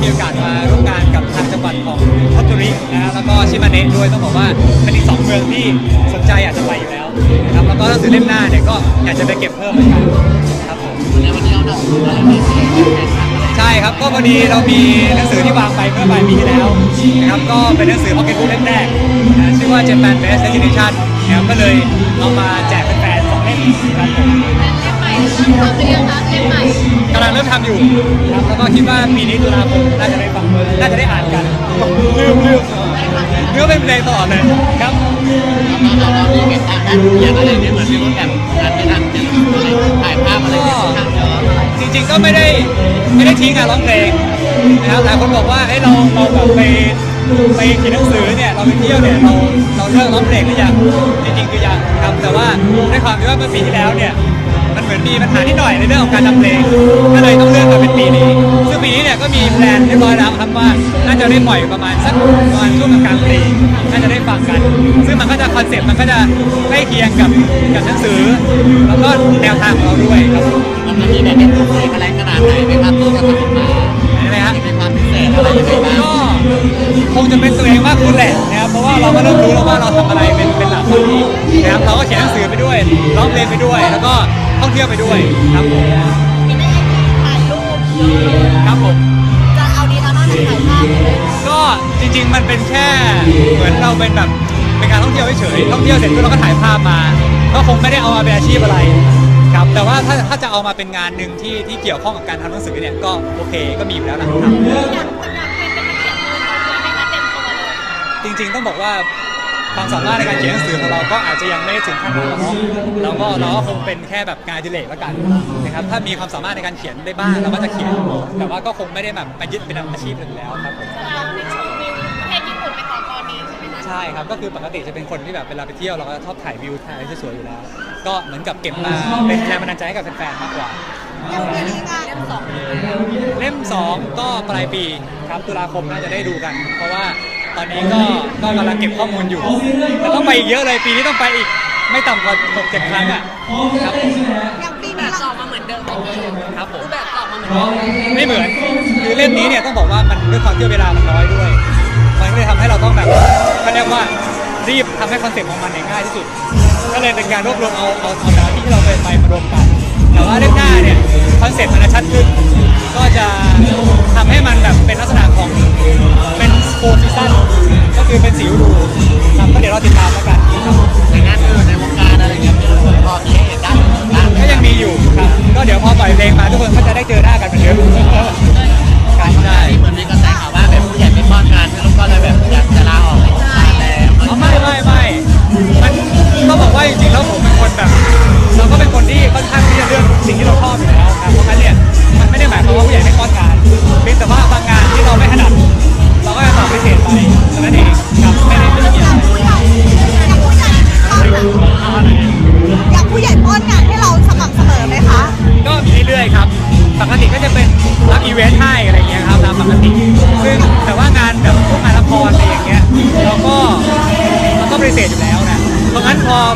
้มีโอกาสมาร่วมงานกับทางจังหวัดของทอตตุรินะฮะแล้วก็ชิมาเนะด้วยต้องบอกว่าเป็นอีกสองเมืองที่สนใจอยากจะไปอยู่แล้วนะครับแล้วก็หนังสือเล่มหน้าเนี่ยก็อยากจะไปเก็บเพิ่มเหมือนกันครับผมในวันนี้เราหนังสืออะไราแข่งขันอะไรใช่ครับก็พอดีเรามีหนังสือที่วางไปเมื่อปลายปีที่แล้วนะครับก็เป็นหนังสือพ็อกเก็ตบุ๊กเล่มแรกนะชื่อว่า Japan Best Destination นะครับก็เลยเอามาแจกแฟนๆสองเล่มครับผมเล่มใหม่เริ่มทำหรือยังคะเล่มใหม่ ริ่มทำอยู่ครับแล้วก็คิดว่าปีนี้ตุลาคมน่าจะได้ฟังน่าจะได้อ่านกันลืมลืมเนื้อเป็นเพลงตลอดเลยครับเราเรามีเก็บทางด้านเขียนอะไรเนี่ยเหมือนมีรูปแบบการไปทำเป็นอะไรถ่ายภาพอะไรเนี่ยค่อนข้างเยอะอะไรจริงๆก็ไม่ได้ไม่ได้ทิ้งการร้องเพลงนะครับหลายคนบอกว่าเฮ้ยเราเราแบบไปไปเขียนหนังสือเนี่ยเราไปเที่ยวเนี่ยเราเราเลิกร้องเพลงหรือยังจริงๆคือยังครับแต่ว่าด้วยความที่ว่าเมื่อปีที่แล้วเนี่ย มันเหมือนมีปัญหานิดหน่อยในเรื่องของการทำเพลง ก็เลยต้องเลื่อนมาเป็นปีนี้ ซึ่งปีนี้เนี่ยก็มีแพลนเรียบร้อยแล้วครับว่าน่าจะได้ปล่อยประมาณสักประมาณช่วงกลางๆปีน่าจะได้ฟังกัน ซึ่งมันก็จะคอนเซ็ปต์มันก็จะใกล้เคียงกับกับหนังสือ แล้วก็แนวทางของเราด้วยครับมันจะมีแบบเป็นพิเศษอะไรขนาดไหนไหมครับที่จะทำออกมาเห็นไหมฮะที่เป็นความพิเศษอะไรยังไงบ้างก็คงจะเป็นตัวเองมากขึ้นแหละนะครับเพราะว่าเราก็เริ่มรู้แล้วว่าเราทำอะไรเป็นเป็นหลักตอนนี้นะครับเราก็เขียนหนังสือไปด้วยร้องเพลงไปด้วยแล้วก็ท่ องเที่ยวไปด้วยครับผมมีได้ถ่ายรูปครับผมจะเอาดีเอาหน้าถ่ายภาพเลยก็จริง ๆ มันเป็นแค่เหมือนเราเป็นแบบเป็นการท่องเที่ยวเฉยๆท่องเที่ยวเสร็จปุ๊บเราก็ถ่ายภาพมา ก็คงไม่ได้เอามาเป็นอาชีพอะไรครับแต่ว่าถ้าถ้าจะเอามาเป็นงานหนึ่งที่ที่เกี่ยวข้องกับการทำหนังสือเนี่ยก็โอเคก็มีอยู่แล้วนะครับอยากอยากเป็นเป็นนักเขียนมือเลยไหมคะเต็มตัวเลยจริงๆต้องบอกว่า ความสามารถในการเขียนหนังสือของเราก็อาจจะยังไม่ถึงขั้นนั้นหรอกเนาะเราก็เราก็คงเป็นแค่แบบงานอดิเลกแล้วกันนะครับถ้ามีความสามารถในการเขียนได้บ้างเราก็จะเขียน แต่ว่าก็คงไม่ได้แบบมายึดเป็นอาชีพเลยแล้วครับผมจะเอาไปชมวิวประเทศญี่ปุ่นไปก่อนตอนนี้ใช่ไหมคะใช่ครับก็คือปกติจะเป็นคนที่แบบเวลาไปเที่ยวเราก็ชอบถ่ายวิวถ่ายอะไรสวยๆอยู่แล้ว ก็เหมือนกับเก็บมาเป็นแรงบันดาลใจให้กับแฟนๆมากกว่ายังมีงานเล่มสองเล่ม2ก็ปลายปีครับตุลาคมน่าจะได้ดูกัน เพราะว่า อนนี้ก็ก็กำลังเก็บข้อมูลอยู่แต่ต้องไปอีกเยอะเลยปีนี้ต้องไปอีกไม่ต่ำกว่า6 7ครั้งอะครับผมยังปีนี้เราออกมาเหมือนเดิมไหมครับผมรูปแบบออกมาเหมือนเดิมไม่เหมือนคือเล่มนี้เนี่ยต้องบอกว่ามันด้วยความที่เวลามันน้อยด้วย มันก็เลยทำให้เราต้องแบบเขาเรียกว่ารีบทำให้คอนเซ็ปต์ของมันเนี่ยง่ายที่สุดก็เลยเป็นการรวบรวมเอาเอาเอาแต่ละที่ที่เราเคยไปมารวมกัน แต่ว่าเล่มหน้าเนี่ยคอนเซ็ปต์มันจะชัดขึ้นก็จะทำให้มันแบบเป็นลักษณะของเป็น โฟร์ซีซั่นก็คือเป็นสีฤดู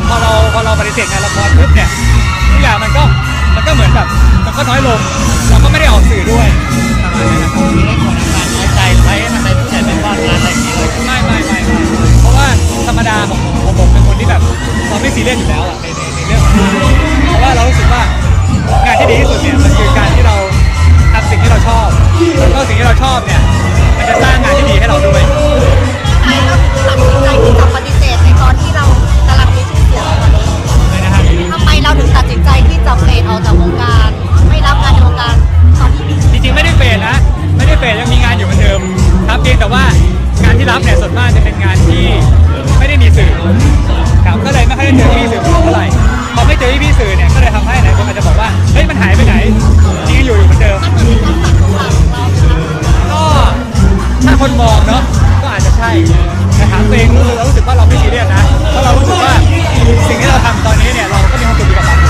พอเราพอเราปฏิเสธงานละครปุ๊บเนี่ยทุกอย่างมันก็มันก็เหมือนแบบมันก็น้อยลงเราก็ไม่ได้ออกสื่อด้วยทุกคนอาการน้อยใจอะไรอะไรอะไรอะไรไม่ไม่ไม่เพราะว่าธรรมดาของผมผมเป็นคนที่แบบเราไม่ซีเรียสอยู่แล้วในในเรื่องของงานเพราะว่าเรารู้สึกว่างานที่ดีที่สุดเนี่ยมันคือการที่เราทำสิ่งที่เราชอบแล้สิ่งที่เราชอบเนี่ยมันจะสร้างงานที่ดีให้เราด้วย หาตัวเองรู้สึกรู้สึกว่าเราไม่ซีเรียสนะเพราะเรารู้สึกว่าสิ่งที่เราทำตอนนี้เนี่ยเราก็มีความสุขกับมัน